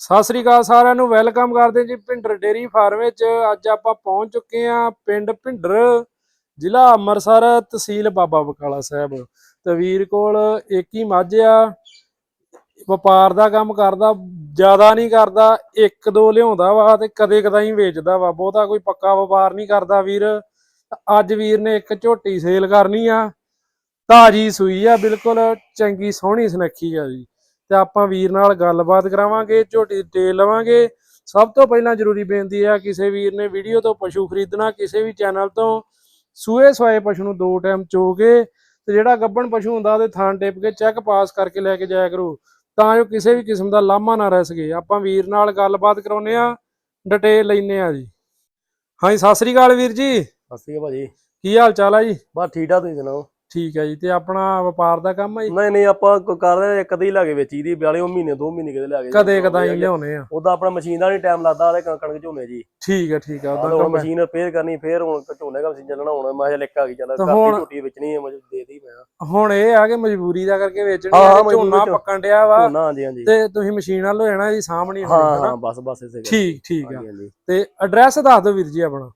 ਸਤਿ ਸ੍ਰੀ ਅਕਾਲ ਸਾਰਿਆਂ ਨੂੰ, ਵੈਲਕਮ ਕਰਦੇ ਜੀ ਭਿੰਡਰ ਡੇਰੀ ਫਾਰਮ ਵਿੱਚ। ਅੱਜ ਆਪਾਂ ਪਹੁੰਚ ਚੁੱਕੇ ਹਾਂ ਪਿੰਡ ਭਿੰਡਰ, ਜ਼ਿਲ੍ਹਾ ਅੰਮ੍ਰਿਤਸਰ, ਤਹਿਸੀਲ ਬਾਬਾ ਬਕਾਲਾ ਸਾਹਿਬ। ਤੇ ਵੀਰ ਕੋਲ ਇੱਕ ਹੀ ਮੱਝ ਆ, ਵਪਾਰ ਦਾ ਕੰਮ ਕਰਦਾ, ਜ਼ਿਆਦਾ ਨਹੀਂ ਕਰਦਾ, ਇੱਕ ਦੋ ਲਿਆਉਂਦਾ ਵਾ ਤੇ ਕਦੇ ਕਦਾਈ ਵੇਚਦਾ ਵਾ। ਬਹੁਤਾ ਕੋਈ ਪੱਕਾ ਵਪਾਰ ਨਹੀਂ ਕਰਦਾ ਵੀਰ। ਅੱਜ ਵੀਰ ਨੇ ਇੱਕ ਝੋਟੀ ਸੇਲ ਕਰਨੀ ਆ, ਤਾਜੀ ਸੂਈ ਆ, ਬਿਲਕੁਲ ਚੰਗੀ ਸੋਹਣੀ ਸੁਨੱਖੀ ਆ ਜੀ। ਤੇ ਆਪਾਂ ਵੀਰ ਨਾਲ ਗੱਲਬਾਤ ਕਰਾਵਾਂਗੇ ਝੋਟੀ ਡਿਟੇਲ ਲਵਾਂਗੇ। ਸਭ ਤੋਂ ਪਹਿਲਾਂ ਜ਼ਰੂਰੀ ਬੇਨਤੀ ਹੈ ਕਿਸੇ ਵੀਰ ਨੇ ਵੀਡੀਓ ਤੋਂ ਪਸ਼ੂ ਖਰੀਦਣਾ ਕਿਸੇ ਵੀ ਚੈਨਲ ਤੋਂ ਸੂਏ ਸਵਾਏ ਪਸ਼ੂ ਨੂੰ ਦੋ ਟਾਈਮ ਚੋ ਕੇ ਤੇ ਜਿਹੜਾ ਗੱਬਣ ਪਸ਼ੂ ਹੁੰਦਾ ਉਹਦੇ ਥਾਂ ਟਿਪ ਕੇ ਚੈੱਕ ਪਾਸ ਕਰਕੇ ਲੈ ਕੇ ਜਾਇਆ ਕਰੋ। ਤਾਂ ਜੋ ਕਿਸੇ ਵੀ ਕਿਸਮ ਦਾ ਲਾਮਾ ਨਾ ਰਹਿ ਸਕੇ। ਆਪਾਂ ਵੀਰ ਨਾਲ ਗੱਲਬਾਤ ਕਰਾਉਨੇ ਆ ਡਿਟੇਲ ਲੈਨੇ ਆ ਜੀ। ਹਾਂਜੀ ਸਤਿ ਸ੍ਰੀ ਅਕਾਲ ਵੀਰ ਜੀ। ਸਤਿ ਸ਼੍ਰੀ ਅਕਾਲ ਭਾਜੀ। ਕੀ ਹਾਲ ਚਾਲ ਆ ਜੀ? ਬਸ ਠੀਕ ਠਾਕ ਤੁਸੀਂ ਸੁਣਾਓ? ਠੀਕ ਹੈ ਜੀ ਤੇ ਆਪਣਾ ਵਪਾਰ ਦਾ ਕੰਮ ਹੈ ਜੀ? ਨਹੀਂ ਨਹੀਂ ਆਪਾਂ ਕੋਈ ਕਰਦੇ ਇੱਕ ਅੱਧੀ ਲਾਗੇ ਵੇਚੀ ਦੀ 42 ਮਹੀਨੇ 2 ਮਹੀਨੇ ਕਿਤੇ ਲਾਗੇ ਕਦੇ ਕਦਾਈ ਲਿਆਉਨੇ ਆ। ਉਹਦਾ ਆਪਣਾ ਮਸ਼ੀਨ ਦਾ ਨਹੀਂ ਟਾਈਮ ਲੱਗਦਾ ਉਹਦੇ ਕਣਕ ਝੋਨੇ ਜੀ ਠੀਕ ਹੈ ਠੀਕ ਹੈ ਉਹਦਾ ਕੰਮ। ਮਸ਼ੀਨ ਰਿਪੇਅਰ ਕਰਨੀ ਫੇਰ ਹੁਣ ਝੋਨੇ ਦਾ ਮਸ਼ੀਨ ਚੱਲਣਾ ਹੁਣ ਮੈਂ ਲਿਖ ਆ ਗਈ ਚੱਲ ਦੀ ਝੋਟੀ ਵੇਚਣੀ ਹੈ ਮੈਨੂੰ ਦੇ ਦੀ ਮੈਂ। ਹੁਣ ਇਹ ਆ ਕਿ ਮਜਬੂਰੀ ਦਾ ਕਰਕੇ ਵੇਚਣੀ ਹਾਂ, ਕਿ ਝੋਨਾ। ਪੱਕਣ ਡਿਆ ਵਾ ਤੇ ਤੁਸੀਂ ਮਸ਼ੀਨ ਨਾਲ ਹੋ ਜਾਣਾ ਜੀ ਸਾਹਮਣੇ ਹਾਂ ਹਾਂ ਬਸ ਬਸ ਇਸੇ ਗੱਲ ਠੀਕ ਠੀਕ ਆ। ਤੇ ਐਡਰੈਸ ਦੱਸ ਦਿਓ ਵੀਰ ਜੀ ਆਪਣਾ।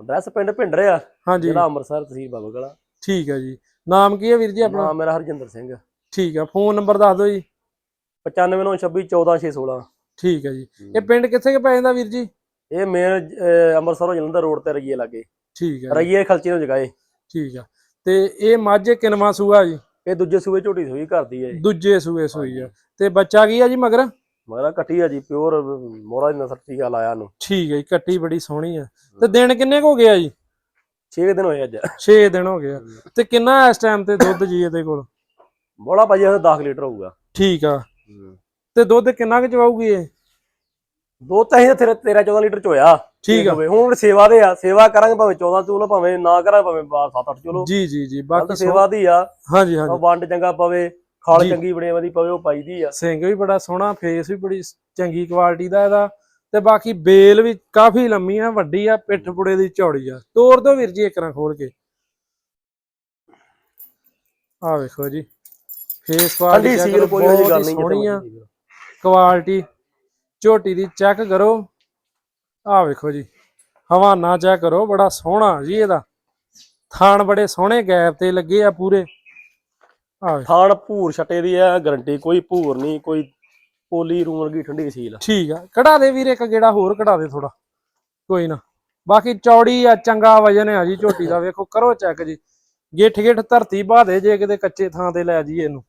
ਐਡਰੈਸ ਪਿੰਡ ਭਿੰਡਰ ਆ ਜ਼ਿਲ੍ਹਾ ਅੰਮ੍ਰਿਤਸਰ ਤਹਿਸੀਲ ਬਾਬੂਗੜਾ ਠੀਕ ਹੈ ਜੀ। ਨਾਮ ਕੀ ਹੈ ਵੀਰ ਜੀ ਆਪਣਾ? ਨਾਮ ਮੇਰਾ ਹਰਜਿੰਦਰ ਸਿੰਘ। ਠੀਕ ਆ ਫੋਨ ਨੰਬਰ ਦੱਸ ਦਿਓ ਜੀ। 9526 14616 ਠੀਕ ਹੈ ਜੀ। ਇਹ ਪਿੰਡ ਕਿੱਥੇ ਕਿ ਪੈ ਜਾਂਦਾ ਵੀਰ ਜੀ? ਇਹ ਮੇਨ ਅੰਮ੍ਰਿਤਸਰੋਂ ਜਲੰਧਰ ਰੋਡ ਤੇ ਰਈਏ ਲਾਗੇ। ਠੀਕ ਹੈ ਰਈਏ ਖਲਚੇ ਨੂੰ ਜਗਾਏ। ਠੀਕ ਆ ਤੇ ਇਹ ਮੱਝ ਕਿਨਵਾ ਸੂਆ ਜੀ? ਇਹ ਦੂਜੇ ਸੂਏ ਝੋਟੀ ਸੂਈ ਕਰਦੀ ਹੈ ਦੂਜੇ ਸੂਏ ਸੂਈ ਆ ਤੇ ਬੱਚਾ ਕੀ ਆ ਜੀ ਮਗਰ? ਮਗਰਾ ਕੱਟੀ ਆ ਜੀ ਪਿਓਰ ਮੋਰਾ ਦੀ ਨਸਲ ਟੀਕਾ ਲਾਇਆ ਨੂੰ। ਠੀਕ ਹੈ ਜੀ ਕੱਟੀ ਬੜੀ ਸੋਹਣੀ ਆ ਤੇ ਦਿਨ ਕਿੰਨੇ ਕੁ ਹੋ ਗਿਆ ਜੀ? 6 ਦਿਨ ਹੋਏ ਅੱਜ। 6 ਦਿਨ ਹੋ ਗਏ ਆ। ਤੇ ਕਿੰਨਾ ਇਸ ਟਾਈਮ ਤੇ ਦੁੱਧ ਜੀ ਇਹਦੇ ਕੋਲ? ਬੋਲਾ ਭਾਜੀ ਇਹ 10 ਲੀਟਰ ਹੋਊਗਾ। ਠੀਕ ਆ। ਤੇ ਦੁੱਧ ਕਿੰਨਾ ਕੁ ਚਵਾਊਗੀ ਇਹ? ਦੋ ਤਾਂ ਹੀ ਤੇਰਾ 13 14 ਲੀਟਰ ਚ ਹੋਇਆ ਠੀਕ ਆ। ਹੋਵੇ। ਹੁਣ ਸੇਵਾ ਦੇ ਆ। ਸੇਵਾ ਕਰਾਂਗੇ ਭਾਵੇਂ 14 ਚੋਲੋ ਭਾਵੇਂ ਨਾ ਕਰਾਂਗੇ ਭਾਵੇਂ 7 8 ਚੋਲੋ। ਜੀ ਜੀ ਜੀ। ਬਾਕੀ ਬਾਕੀ ਸੇਵਾ ਦੀ ਆ। ਹਾਂਜੀ ਹਾਂਜੀ। ਵੰਡ ਚੰਗਾ ਪਵੇ ਖਾਲ ਜੀ। ਚੰਗੀ ਬਣੇ ਦੀ ਪਵੇ ਉਹ ਪਾਈਦੀ ਆ। ਸਿੰਘ ਵੀ ਬੜਾ ਸੋਹਣਾ ਫੇਸ ਵੀ ਬੜੀ ਚੰਗੀ ਕੁਆਲਿਟੀ ਦਾ ਇਹਦਾ। ਤੇ ਬਾਕੀ ਬੇਲ ਵੀ ਕਾਫੀ ਲੰਮੀ ਆ ਵੱਡੀ ਆ ਪਿੱਠ ਪੁੜੇ ਦੀ ਚੌੜੀ ਆ। ਤੋੜ ਦੋ ਵੀਰ ਜੀ ਇੱਕ ਰਾਂ ਖੋਲ ਕੇ। ਆ ਵੇਖੋ ਜੀ। ਫੇਸ ਕੁਆਲਿਟੀ ਉਹਦੀ ਗੱਲ ਨਹੀਂ ਸੋਹਣੀ ਆ। ਕੁਆਲਿਟੀ ਝੋਟੀ ਦੀ ਚੈੱਕ ਕਰੋ। ਆ ਵੇਖੋ ਜੀ। ਹਵਾਨਾ ਚੈੱਕ ਕਰੋ ਬੜਾ ਸੋਹਣਾ ਜੀ ਇਹਦਾ। ਥਾਣ ਬੜੇ ਸੋਹਣੇ ਗੈਪ ਤੇ ਲੱਗੇ ਆ ਪੂਰੇ। ਥਾਣ ਭੂਰ ਛੱਟੇ ਦੀ ਆ ਗਰੰਟੀ ਕੋਈ ਭੂਰ ਨਹੀਂ ਕੋਈ ਪੋਲੀ ਰੂਮ ਠੰਡੀ ਸੀਲ। ਠੀਕ ਆ, ਕਢਾ ਦੇ ਵੀਰ ਇੱਕ ਗੇੜਾ ਹੋਰ ਕਢਾ ਦੇ ਥੋੜਾ ਕੋਈ ਨਾ। ਬਾਕੀ ਚੌੜੀ ਆ, ਚੰਗਾ ਵਜਨ ਆ ਜੀ ਝੋਟੀ ਦਾ, ਵੇਖੋ, ਕਰੋ ਚੈੱਕ ਜੀ। ਗਿੱਠ ਗਿੱਠ ਧਰਤੀ ਬਾਦੇ ਜੇ ਕਿਤੇ ਕੱਚੇ ਥਾਂ ਤੇ ਲੈ ਜਾਈਏ ਇਹਨੂੰ।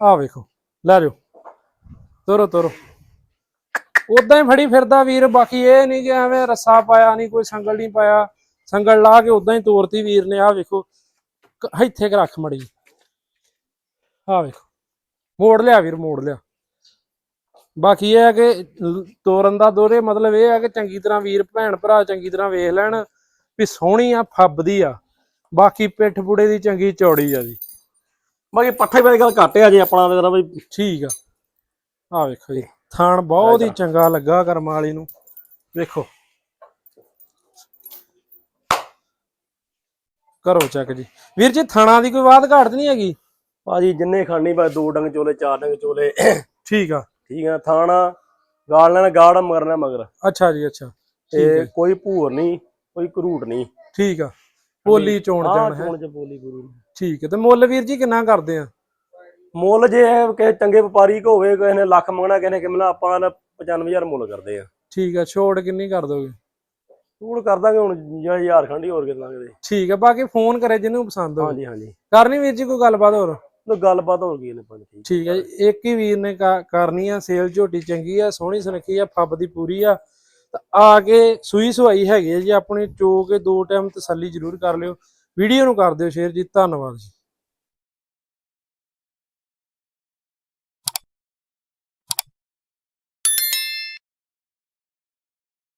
ਆ ਵੇਖੋ, ਲੈ ਜਾਓ। ਤੁਰੋ ਤੁਰੋ। ਉਦਾਂ ਹੀ ਫੜੀ ਫਿਰਦਾ ਵੀਰ, ਬਾਕੀ ਇਹ ਨਹੀਂ ਕਿ ਐਵੇਂ ਰੱਸਾ ਪਾਇਆ ਨਹੀਂ ਕੋਈ ਸੰਗਲ ਨਹੀਂ ਪਾਇਆ। ਸੰਗਲ ਲਾ ਕੇ ਉਦਾਂ ਹੀ ਤੋਰਤੀ ਵੀਰ ਨੇ, ਆ ਵੇਖੋ। ਇੱਥੇ ਰੱਖ ਮੜੀ ਆ ਵੇਖੋ। ਮੋੜ ਲਿਆ ਵੀਰ, ਮੋੜ ਲਿਆ। ਬਾਕੀ ਇਹ ਹੈ ਕਿ ਤੋਰਨ ਦਾ ਦੋਰੇ ਮਤਲਬ ਇਹ ਹੈ ਕਿ ਚੰਗੀ ਤਰ੍ਹਾਂ ਵੀਰ ਭੈਣ ਭਰਾ ਚੰਗੀ ਤਰ੍ਹਾਂ ਵੇਖ ਲੈਣ ਵੀ ਸੋਹਣੀ ਆ ਫੱਬਦੀ ਆ। ਬਾਕੀ ਪਿੱਠ ਪੁੜੇ ਦੀ ਚੰਗੀ ਚੌੜੀ ਆ ਜੀ। ਬਾਕੀ ਪੱਠੇ ਬਾਰੇ ਗੱਲ ਘੱਟ ਆ ਜੀ ਆਪਣਾ ਤੇ ਜਰਾ ਬਈ ਠੀਕ ਆ। ਆ ਵੇਖੋ ਜੀ ਥਾਣ ਬਹੁਤ ਹੀ ਚੰਗਾ ਲੱਗਾ ਕਰਮ ਵਾਲੀ ਨੂੰ। ਵੇਖੋ। ਕਰੋ ਚੱਕ ਜੀ। ਵੀਰ ਜੀ ਥਾਣਾ ਦੀ ਕੋਈ ਬਾਤ ਘਾਟ ਨਹੀਂ ਹੈਗੀ? ਭਾਜੀ ਜਿੰਨੇ ਖਾਣੀ ਬਾ ਦੋ ਡੰਗ ਚੋਲੇ ਚਾਰ ਡੰਗ ਚੋਲੇ। ਠੀਕ ਆ। ਠੀਕ ਆ ਥਾਣਾ ਗਾਲ ਲੈਣਾ ਗਾੜ ਮਗਰਨਾ ਮਗਰ। ਅੱਛਾ ਜੀ ਅੱਛਾ। ਤੇ ਕੋਈ ਭੂਰ ਨਹੀਂ ਕੋਈ ਘਰੂਟ ਨਹੀਂ। ਠੀਕ ਆ। ਪੋਲੀ ਚੋਣ ਜਾਣ ਹੈ। ਚੋਣ ਚ ਬੋਲੀ ਗੁਰੂ। ਠੀਕ ਹੈ। ਤੇ ਮੁੱਲ ਵੀਰ ਜੀ ਕਿੰਨਾ ਕਰਦੇ ਆ? ਮੁੱਲ ਜੇ ਕਿ ਚੰਗੇ ਵਪਾਰੀ ਕੋ ਹੋਵੇ ਕਿਸੇ ਨੇ ਲੱਖ ਮੰਗਣਾ ਕਿਸੇ ਨੇ ਕਿਮਲਾ ਆਪਾਂ ਨਾ 95000 ਮੁੱਲ ਕਰਦੇ ਆ। ਠੀਕ ਆ। ਛੋੜ ਕਿੰਨੀ ਕਰ ਦੋਗੇ? ਤੂੜ ਕਰ ਦਾਂਗੇ ਹੁਣ ਜਾਂ ਹਜ਼ਾਰ ਖੰਡੀ ਹੋਰ ਕਿੰਨਾ ਕਿਤੇ ਠੀਕ ਆ। ਬਾਕੀ ਫੋਨ ਕਰੇ ਜਿਹਨੂੰ ਪਸੰਦ ਹੋਵੇ। ਹਾਂਜੀ ਹਾਂਜੀ। ਕਰਨੀ ਵੀਰ ਜੀ ਕੋਈ ਗੱਲਬਾਤ ਹੋਰ? ਲੋ ਗੱਲਬਾਤ ਹੋ ਗਈ ਨੇ ਪੰਜ ਠੀਕ ਠੀਕ ਹੈ ਜੀ। ਇੱਕ ਹੀ ਵੀਰ ਨੇ ਕਾ- ਕਰਨੀ ਆ ਸੇਲ ਝੋਟੀ ਚੰਗੀ ਆ ਸੋਹਣੀ ਸੁਨੱਖੀ ਆ ਫੱਬ ਦੀ ਪੂਰੀ ਆ। ਤਾਂ ਆ ਕੇ ਸੂਈ ਸਵਾਈ ਹੈਗੀ ਆ ਜੀ ਆਪਣੀ ਚੋ ਕੇ ਦੋ ਟਾਈਮ ਤਸੱਲੀ ਜ਼ਰੂਰ ਕਰ ਲਿਓ। ਵੀਡੀਓ ਨੂੰ ਕਰ ਦਿਓ ਸ਼ੇਅਰ ਜੀ ਧੰਨਵਾਦ ਜੀ।